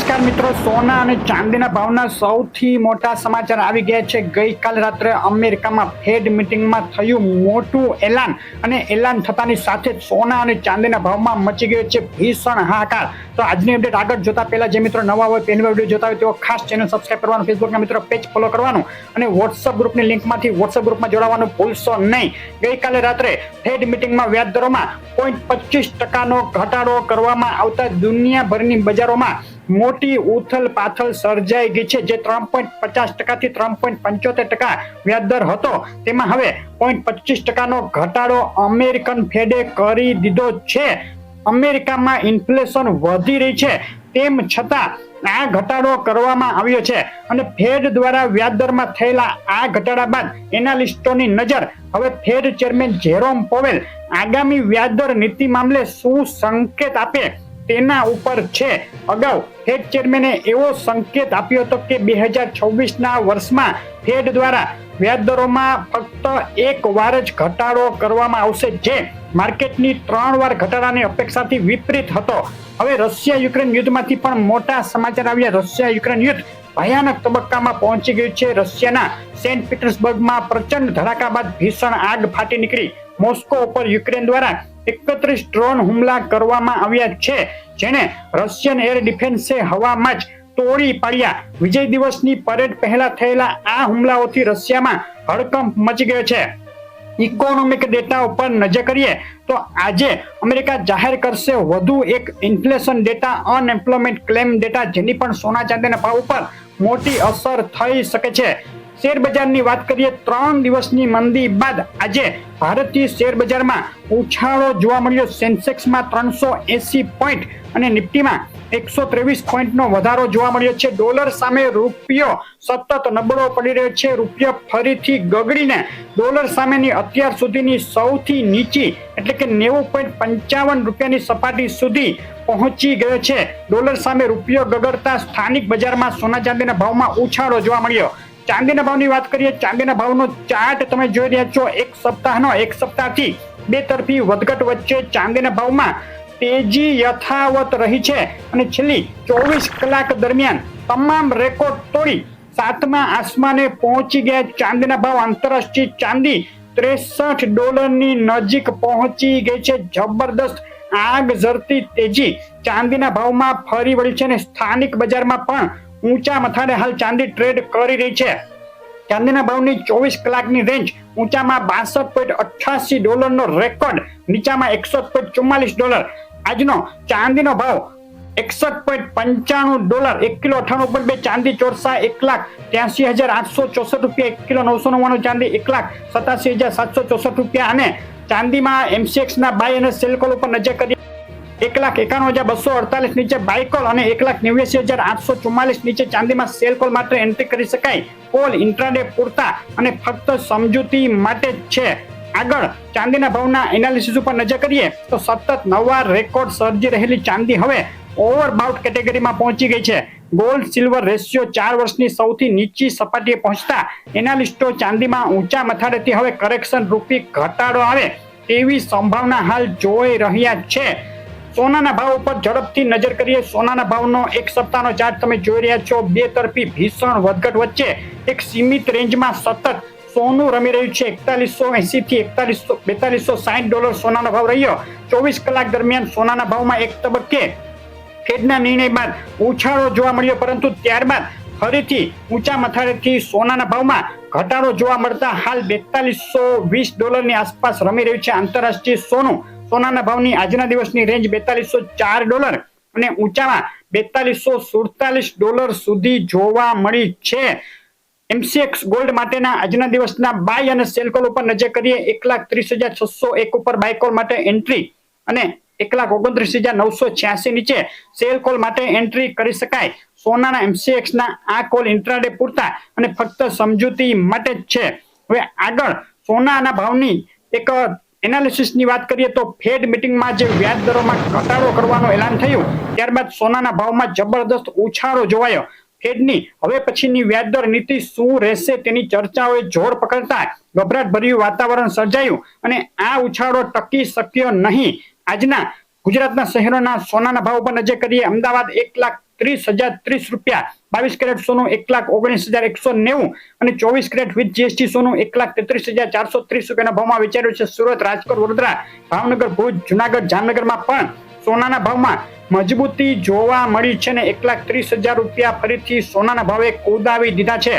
નમસ્કાર મિત્રો, સોના અને ચાંદીના ભાવના સૌથી મોટા સમાચાર આવી ગયા છે. ગઈકાલ રાત્રે અમેરિકામાં ફેડ મિટિંગમાં થયું મોટું એલાન અને એલાન થતાની સાથે સોના અને ચાંદીના ભાવમાં મચી ગયો છે ભીષણ હાહાકાર. તો આજની અપડેટ આગળ જોતા પહેલા જે મિત્રો નવા હોય પહેલી વાર વીડિયો જોતા હોય તેઓ ખાસ ચેનલ સબસ્ક્રાઈબ કરવાનું ફેસબુકના મિત્રો પેજ ફોલો કરવાનું અને વોટ્સઅપ ગ્રુપની લિંકમાંથી વોટ્સઅપ ગ્રુપમાં જોડાવાનું ભૂલશો નહીં. ગઈકાલે રાત્રે ફેડ મિટિંગમાં વ્યાજ દરોમાં પોઈન્ટ પચીસ ટકાનો ઘટાડો કરવામાં આવતા દુનિયાભરની બજારોમાં મોટી ઉથલ પાથલ સર્જાઈ ગઈ છે, જે ત્રણ પોઈન્ટ પચાસ ટકાથી ત્રણ પોઈન્ટ પંચોતેર ટકા વ્યાજદર હતો. તેમાં હવે પોઈન્ટ પચીસ ટકાનો ઘટાડો અમેરિકન ફેડે કરી દીધો છે. અમેરિકામાં ઇન્ફ્લેશન વધી રહી છે, તેમ છતાં આ ઘટાડો કરવામાં આવ્યો છે અને ફેડ દ્વારા વ્યાજદરમાં થયેલા આ ઘટાડા બાદ એનાલિસ્ટોની નજર. હવે ફેડ ચેરમેન જેરોમ પોવેલ આગામી વ્યાજદર નીતિ મામલે શું સંકેત આપે તેના ઉપર છે. અગાઉ ફેડ ચેરમેને એવો સંકેત આપ્યો હતો કે બે હજાર છવ્વીસના વર્ષમાં ફેડ દ્વારા વ્યાજદરોમાં ફક્ત એક વાર જ ઘટાડો કરવામાં આવશે. જે માર્કેટની ત્રણ વાર ઘટાડાની અપેક્ષાથી વિપરીત હતો. હવે રશિયા યુક્રેન યુદ્ધમાંથી પણ મોટા સમાચાર આવ્યા. રશિયા યુક્રેન યુદ્ધ ભયાનક તબક્કામાં પહોંચી ગયું છે. રશિયાના સેન્ટ પીટર્સબર્ગમાં પ્રચંડ ધડાકા બાદ ભીષણ આગ ફાટી નીકળી. મોસ્કો ઉપર યુક્રેન દ્વારા એકત્રીસ ડ્રોન હુમલા કરવામાં આવ્યા છે, જેને રશિયન એર ડિફેન્સે હવામાં જ તોડી પાડ્યા. વિજય દિવસની પરેડ પહેલા થયેલા આ હુમલાઓથી રશિયામાં હડકંપ મચી ગયો છે. ઇકોનોમિક ડેટા ઉપર નજર કરીએ તો આજે અમેરિકા જાહેર કરશે વધુ એક inflation data, unemployment claim data, જેની પણ સોના ચાંદીના ભાવ ઉપર મોટી અસર થઈ શકે છે. શેર બજારની વાત કરીએ, ત્રણ દિવસની મંદી બાદ આજે ભારતીય શેર બજારમાં ઉછાળો જોવા મળ્યો. સેન્સેક્સમાં ત્રણસો એસી પોઈન્ટ અને નિફ્ટીમાં એકસો ત્રેવીસ પોઈન્ટનો વધારો જોવા મળ્યો છે. ડોલર સામે રૂપિયો સતત નબળો પડી રહ્યો છે. રૂપિયો ફરીથી ગગડીને ડોલર સામેની અત્યાર સુધીની સૌથી નીચી એટલે કે નેવું પોઈન્ટ પંચાવન રૂપિયાની સપાટી સુધી પહોંચી ગયો છે. ડોલર સામે રૂપિયો ગગડતા સ્થાનિક બજારમાં સોના ચાંદીના ભાવમાં ઉછાળો જોવા મળ્યો. ચાંદીના ભાવની વાત કરીએ, ચાંદીના ભાવનો ચાર્ટ તમે જોઈ રહ્યા છો, એક સપ્તાહનો, એક સપ્તાહથી બે તરફી વધઘટ વચ્ચે ચાંદીના ભાવમાં તેજી યથાવત રહી છે. અને છેલ્લી ચોવીસ કલાક દરમિયાન તમામ રેકોર્ડ તોડી સાતમા આસમાને પહોંચી ગયા. ચાંદીના ભાવ આંતરરાષ્ટ્રીય ચાંદી ત્રેસઠ ડોલરની નજીક પહોંચી ગઈ છે. જબરદસ્ત આગ ઝરતી તેજી ચાંદીના ભાવમાં ફરી વળી છે અને સ્થાનિક બજારમાં પણ ઊંચા મથાને હાલ ચાંદી ટ્રેડ કરી રહી છે. ચાંદીના ભાવની ચોવીસ કલાકની રેન્જ ઊંચામાં બાસઠ પોઈન્ટ અઠ્યાસી ડોલરનો રેકોર્ડ નીચામાં એકસઠ પોઈન્ટ ચુમ્માલીસ ડોલર આજનો ચાંદીનો ભાવ એકસઠ પોઈન્ટ પંચાણું ડોલર એક કિલો અઠાણું પોઈન્ટ બે ચાંદી ચોરસા એક લાખ ત્યાસી હજાર આઠસો ચોસઠ રૂપિયા, એક કિલો નવસો નવ્વાણું ચાંદી એક લાખ સતાસી હજાર સાતસો ચોસઠ રૂપિયા અને ચાંદીમાં એમસીએક્સ ના બાય અને સેલ કોલ ઉપર નજર કરીએ એક લાખ એકાણું હજાર બસો અડતાલીસ નીચે બાયકોલ અને એક લાખ નેવ્યાસી હજાર આઠસો ચુમ્માલીસ નીચે ચાંદીમાં સેલ કોલ માટે એન્ટ્રી કરી શકાય. કોલ ઇન્ટ્રાડે પૂરતા અને ફક્ત સમજૂતી માટે જ છે. આગળ, ચાંદીના ભાવના એનાલિસિસ ઉપર નજર કરીએ તો સતત નવા રેકોર્ડ સર્જી રહેલી ચાંદી હવે ઓવરબાઉટ કેટેગરીમાં પહોંચી ગઈ છે. ગોલ્ડ સિલ્વર રેશિયો ચાર વર્ષની સૌથી નીચી સપાટીએ પહોંચતા એનાલિસ્ટો ચાંદીમાં ઊંચા મથાળેથી હવે કરેક્શન રૂપી ઘટાડો આવે તેવી સંભાવના હાલ જોઈ રહ્યા છે. સોનાના ભાવ ઉપર ઝડપથી નજર કરીએ. સોનાના ભાવનો એક સપ્તાહનો ચાર્ટ તમે જોઈ રહ્યા છો. બે તરફી ભીષણ વધઘટ વચ્ચે એક સીમિત રેન્જમાં સતત સોનું રમી રહ્યું છે. એકતાલીસો એસી થી એકતાલીસો બેતાલીસો સાઠ ડોલર સોનાનો ભાવ રહ્યો. ચોવીસ કલાક દરમિયાન સોનાના ભાવમાં એક તબક્કે ફેડના નિર્ણય બાદ ઉછાળો જોવા મળ્યો. પરંતુ ત્યારબાદ ફરીથી ઊંચા મથાળેથી સોનાના ભાવમાં ઘટાડો જોવા મળતા હાલ બેતાલીસો વીસ ડોલરની આસપાસ રમી રહ્યું છે. આંતરરાષ્ટ્રીય સોનું સોનાના ભાવની આજના દિવસની રેન્જ બેતાલીસો ચાર ડોલર અને ઊંચામાં બેતાલીસો સુડતાલીસ ડોલર સુધી જોવા મળી છે. એમસીએક્સ ગોલ્ડ માટેના આજના દિવસના બાય અને સેલ કોલ ઉપર નજર કરીએ. એક લાખ ત્રીસ હજાર છસો એક ઉપર બાય કોલ માટે એન્ટ્રી અને એક લાખ ઓગણત્રીસ હજાર નવસો છ્યાસી નીચે સેલ કોલ માટે એન્ટ્રી કરી શકાય. સોનાના એમસીએક્સ ના આ કોલ ઇન્ટ્રાડે પૂરતા અને ફક્ત સમજૂતી માટે જ છે. હવે આગળ સોનાના ભાવની એક એનાલિસિસની વાત કરીએ તો ફેડ મિટિંગમાં જે વ્યાજ દરોમાં ઘટાડો કરવાનું એલાન થયું, ત્યારબાદ સોનાના ભાવમાં જબરદસ્ત ઉછાળો જોવાયો. ફેડની હવે પછીની વ્યાજદર નીતિ શું રહેશે તેની ચર્ચાઓએ જોર પકડતા ગભરાટ ભર્યું વાતાવરણ સર્જાયું અને આ ઉછાળો ટકી શક્યો નહીં. આજના ગુજરાતના શહેરોના સોનાના ભાવ પર નજર કરીએ, અમદાવાદ એક લાખ ત્રીસ હજાર ત્રીસ રૂપિયા. બાવીસ કેરેટ સોનું એક લાખ ઓગણીસ હજાર એકસો નેવું અને ચોવીસ કેરેટ વિથ જીએસટી સોનું એક લાખ તેત્રીસ હજાર ચારસો ત્રીસ રૂપિયાના ભાવમાં વેચાયું છે સુરત, રાજકોટ, વડોદરા, ભાવનગર, ભુજ, જુનાગઢ, જામનગરમાં પણ સોનાના ભાવમાં મજબૂતી જોવા મળી છે ને એક લાખ ત્રીસ હજાર રૂપિયા ફરીથી સોનાના ભાવે કુદાવી દીધા છે.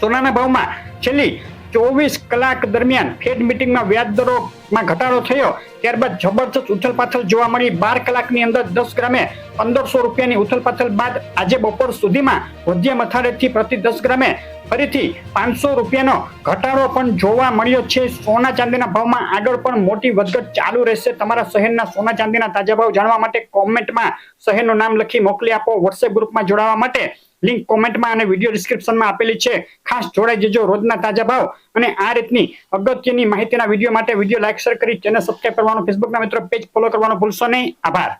સોનાના ભાવમાં છેલ્લી ચોવીસ કલાક દરમિયાન ફેડ મિટિંગમાં વ્યાજ દરોમાં ઘટાડો થયો. ત્યારબાદ જબરજસ્ત ઉથલપાથલ જોવા મળી. બાર કલાકની અંદર દસ ગ્રામે પંદરસો રૂપિયાની ઉથલપાથલ બાદ આજે બપોર સુધીમાં વધ્યા મથાળેથી પ્રતિ દસ ગ્રામે ફરીથી પાંચસો રૂપિયાનો ઘટાડો પણ જોવા મળ્યો છે. સોના ચાંદીના ભાવમાં આગળ પણ મોટી વધઘટ ચાલુ રહેશે. તમારા શહેરના સોના ચાંદીના તાજા ભાવ જાણવા માટે કોમેન્ટમાં શહેરનું નામ લખી મોકલી આપો. વોટ્સએપ ગ્રુપમાં જોડાવા માટે લિંક કોમેન્ટમાં અને વીડિયો ડિસ્ક્રિપ્શનમાં આપેલી છે. ખાસ જોડાઈ જજો રોજના તાજા ભાવ. અને આ રીતની અગત્યની માહિતીના વીડિયો માટે વીડિયો લાઇક શેર કરી ચેનલ સબસ્ક્રાઈબ કરવાનું ફેસબુકના મિત્રો પેજ ફોલો કરવાનો ભૂલશો નહીં. આભાર.